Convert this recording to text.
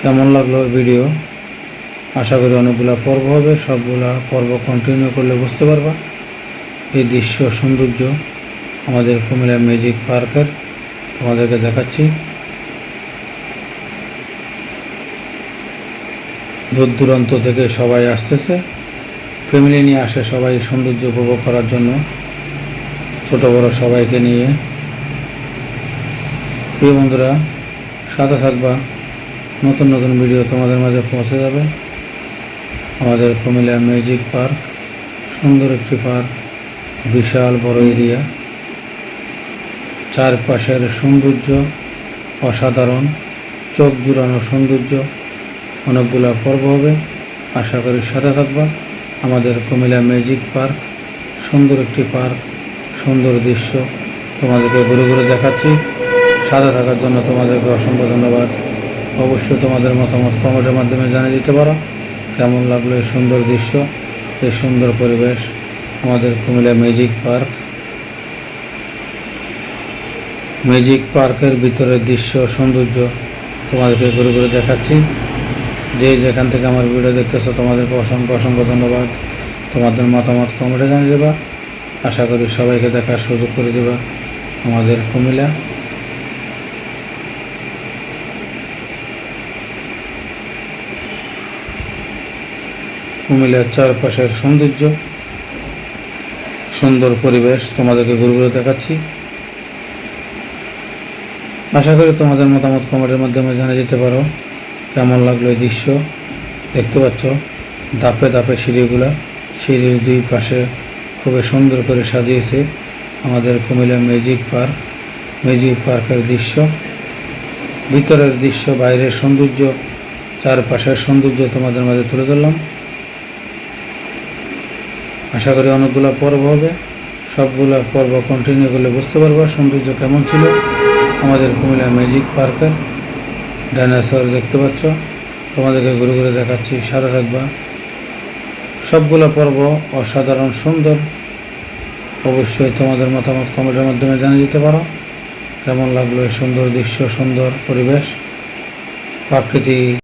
কেমন লাগল ভিডিও? আশা করি অনেকগুলা পর্ব হবে, সবগুলা পর্ব কন্টিনিউ করলে বুঝতে পারবা। এই দৃশ্য সৌন্দর্য আমাদের কুমিল্লা ম্যাজিক পার্কের তোমাদেরকে দেখাচ্ছি। দূর দূরান্ত থেকে সবাই আসতেছে। ফ্যামিলি নিয়ে আসে সবাই সৌন্দর্য উপভোগ করার জন্য। ছোট বড় সবাইকে নিয়ে। প্রিয় বন্ধুরা, সাথে থাকবা। নতুন নতুন ভিডিও তোমাদের মাঝে পৌঁছে যাবে। আমাদের কুমিল্লা মিউজিক পার্ক, সুন্দর একটি পার্ক, বিশাল বড় এরিয়া। চারপাশের সৌন্দর্য অসাধারণ, চোখ জুড়ানো সৌন্দর্য, অনেকগুলা পর্ব হবে। আশা করি সাথে থাকবা। আমাদের কুমিল্লা ম্যাজিক পার্ক, সুন্দর একটি পার্ক, সুন্দর দৃশ্য তোমাদেরকে ঘুরে ঘুরে দেখাচ্ছি। সাথে থাকার জন্য তোমাদেরকে অসংখ্য ধন্যবাদ। অবশ্যই তোমাদের মতামত কমেন্টের মাধ্যমে জানিয়ে দিতে পারো। কেমন লাগল এই সুন্দর দৃশ্য? এই সুন্দর পরিবেশ আমাদের কুমিল্লা ম্যাজিক পার্ক। ম্যাজিক পার্কের ভিতরের দৃশ্য, সৌন্দর্য তোমাদেরকে ঘুরে ঘুরে দেখাচ্ছি। যে যেখান থেকে আমার ভিডিও দেখতেছো, তোমাদেরকে অসংখ্য অসংখ্য ধন্যবাদ। তোমাদের মতামত কমেন্টে জানিয়ে দেবা। আশা করি সবাইকে দেখার সুযোগ করে দেবা আমাদের কুমিল্লা। কুমিল্লার চারপাশের সৌন্দর্য, সুন্দর পরিবেশ তোমাদেরকে ঘুরে ঘুরে দেখাচ্ছি। আশা করি তোমাদের মতামত কমেন্টের মাধ্যমে জানা যেতে পারো। কেমন লাগল এই দৃশ্য? দেখতে পাচ্ছ দাপে দাপে সিঁড়িগুলা, সিঁড়ির দুই পাশে খুবই সুন্দর করে সাজিয়েছে আমাদের কুমিল্লা ম্যাজিক পার্ক। ম্যাজিক পার্কের দৃশ্য, ভিতরের দৃশ্য, বাইরের সৌন্দর্য, চারপাশের সৌন্দর্য তোমাদের মাঝে তুলে ধরলাম। আশা করি অনেকগুলো পর্ব হবে। সবগুলো পর্ব কন্টিনিউ করলে বুঝতে পারব সৌন্দর্য কেমন ছিল। আমাদের কুমিল্লা ম্যাজিক পার্কের ডাইনোসর দেখতে পাচ্ছ। তোমাদেরকে ঘুরে ঘুরে দেখাচ্ছি, সাদা থাকবা। সবগুলো পর্ব অসাধারণ, সুন্দর। অবশ্যই তোমাদের মতামত কমেন্টের মাধ্যমে জানিয়ে দিতে পারো। কেমন লাগল সুন্দর দৃশ্য, সুন্দর পরিবেশ? প্রাকৃতিক